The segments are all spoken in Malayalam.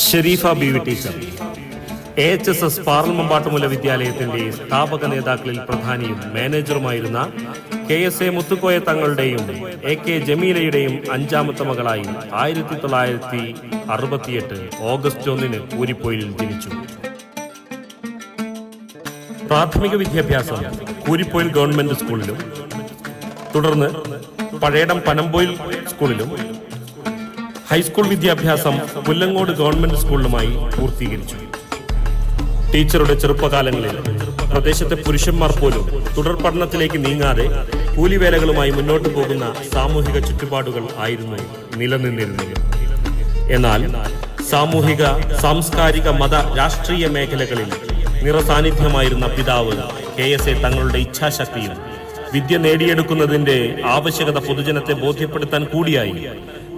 Sharifa B V teacher. A H S S പാർലമമ്പാട്ടുമുല വിദ്യാലയത്തിന്റെ സ്ഥാപക നേതാക്കളിൽ പ്രധാനിയും മാനേജറുമായിരുന്ന കെ എസ് എ മുത്തുക്കോയ തങ്ങളുടെയും എ കെ ജമീലയുടെയും അഞ്ചാമത്തെ മകളായി ആയിരത്തി തൊള്ളായിരത്തി അറുപത്തിയെട്ട് ഓഗസ്റ്റ് ഒന്നിന് കൂരിപ്പോയിലിൽ ജനിച്ചു. പ്രാഥമിക വിദ്യാഭ്യാസം കൂരിപ്പോയിൽ ഗവൺമെന്റ് സ്കൂളിലും തുടർന്ന് പഴയടം പനമ്പോയിൽ സ്കൂളിലും ഹൈസ്കൂൾ വിദ്യാഭ്യാസം പുല്ലങ്ങോട് ഗവൺമെന്റ് സ്കൂളിലുമായി പൂർത്തീകരിച്ചു. ടീച്ചറുടെ ചെറുപ്പകാലങ്ങളിൽ പ്രദേശത്തെ പുരുഷന്മാർ പോലും തുടർ പഠനത്തിലേക്ക് നീങ്ങാതെ കൂലിവേലകളുമായി മുന്നോട്ടു പോകുന്ന സാമൂഹിക ചുറ്റുപാടുകൾ ആയിരുന്നു നിലനിന്നിരുന്നത്. എന്നാൽ സാമൂഹിക സാംസ്കാരിക മത രാഷ്ട്രീയ മേഖലകളിൽ നിറസാന്നിധ്യമായിരുന്ന പിതാവ് കെ എസ് എ തങ്ങളുടെ ഇച്ഛാശക്തിയും വിദ്യ നേടിയെടുക്കുന്നതിന്റെ ആവശ്യകത പൊതുജനത്തെ ബോധ്യപ്പെടുത്താൻ കൂടിയായി.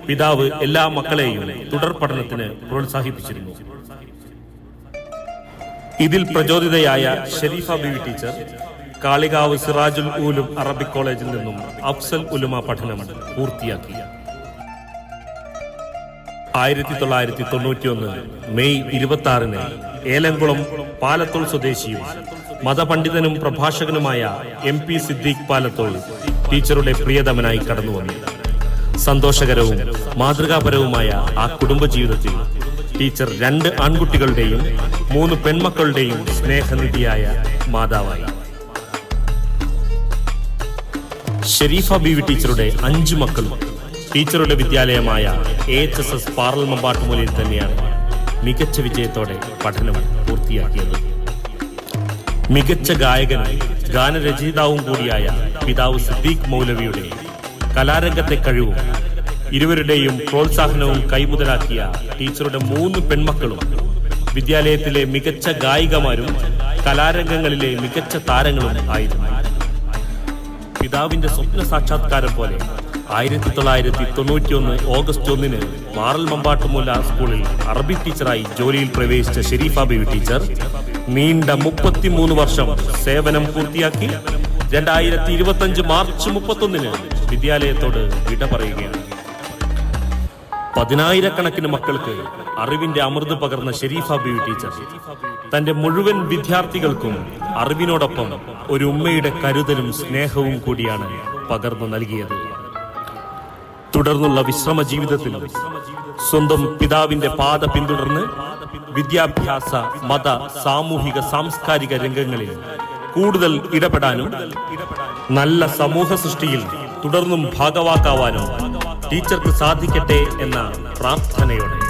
പിതാവ് എല്ലാ മക്കളെയും തുടർ പഠനത്തിന് പ്രോത്സാഹിപ്പിച്ചിരുന്നു. ഇതിൽ പ്രചോദിതയായ ഷെരീഫ ബിവി ടീച്ചർ കാളികാവ് സിറാജുൽ ഊലും അറബിക് കോളേജിൽ നിന്നും അഫ്സൽ ഉലുമ പഠനം പൂർത്തിയാക്കി. ആയിരത്തി തൊള്ളായിരത്തി തൊണ്ണൂറ്റിയൊന്ന് മെയ് ഇരുപത്തി ആറിന് ഏലംകുളം പാലത്തോൾ സ്വദേശിയും മതപണ്ഡിതനും പ്രഭാഷകനുമായ എം പി സിദ്ദീഖ് പാലത്തോൾ ടീച്ചറുടെ പ്രിയതമനായി കടന്നുവന്നു. സന്തോഷകരവും മാതൃകാപരവുമായ ആ കുടുംബ ജീവിതത്തിൽ ടീച്ചർ രണ്ട് ആൺകുട്ടികളുടെയും മൂന്ന് പെൺമക്കളുടെയും സ്നേഹനിധിയായ മാതാവായി. ഷെരീഫ ബീവി ടീച്ചറുടെ അഞ്ചു മക്കളും ടീച്ചറുടെ വിദ്യാലയമായ എച്ച് എസ് എസ് പാർലമെമ്പാട്ടുമൂലയിൽ തന്നെയാണ് മികച്ച വിജയത്തോടെ പഠനം പൂർത്തിയാക്കിയത്. മികച്ച ഗായകനും ഗാനരചയിതാവും കൂടിയായ പിതാവ് സിദ്ദീഖ് മൗലവിയുടെ കലാരംഗത്തെ കഴിവും ഇരുവരുടെയും പ്രോത്സാഹനവും കൈമുതലാക്കിയ ടീച്ചറുടെ മൂന്ന് പെൺമക്കളും വിദ്യാലയത്തിലെ മികച്ച ഗായികമാരും കലാരംഗങ്ങളിലെ മികച്ച താരങ്ങളും ആയിരുന്നു. പിതാവിന്റെ സ്വപ്ന സാക്ഷാത്കാരം പോലെ ആയിരത്തി തൊള്ളായിരത്തി തൊണ്ണൂറ്റി ഒന്ന് ഓഗസ്റ്റ് ഒന്നിന് മാറൽ മമ്പാട്ടുമുല്ല സ്കൂളിൽ അറബി ടീച്ചറായി ജോലിയിൽ പ്രവേശിച്ച ഷെരീഫ ബേബി ടീച്ചർ നീണ്ട മുപ്പത്തിമൂന്ന് വർഷം സേവനം പൂർത്തിയാക്കി. രണ്ടായിരത്തി ഇരുപത്തഞ്ച് മാർച്ച് മുപ്പത്തൊന്നിന് വിദ്യാലയത്തോട് വിട പറയുകയാണ്. പതിനായിരക്കണക്കിന് മക്കൾക്ക് അറിവിന്റെ അമൃത് പകർന്ന ഷെരീഫ ബിവി ടീച്ചർ. തന്റെ മുഴുവൻ വിദ്യാർത്ഥികൾക്കും അറിവിനോടൊപ്പം ഒരു ഉമ്മയുടെ കരുതലും സ്നേഹവും കൂടിയാണ് പകർന്നു നൽകിയത്. തുടർന്നുള്ള വിശ്രമ ജീവിതത്തിൽ സ്വന്തം പിതാവിന്റെ പാത പിന്തുടർന്ന് വിദ്യാഭ്യാസ മത സാമൂഹിക സാംസ്കാരിക രംഗങ്ങളിൽ കൂടുതൽ ഇടപെടാനും നല്ല സമൂഹ സൃഷ്ടിയിൽ തുടർന്നും ഭാഗവാക്കാവാനോ ടീച്ചർക്ക് സാധിക്കട്ടെ എന്ന പ്രാർത്ഥനയോടെ.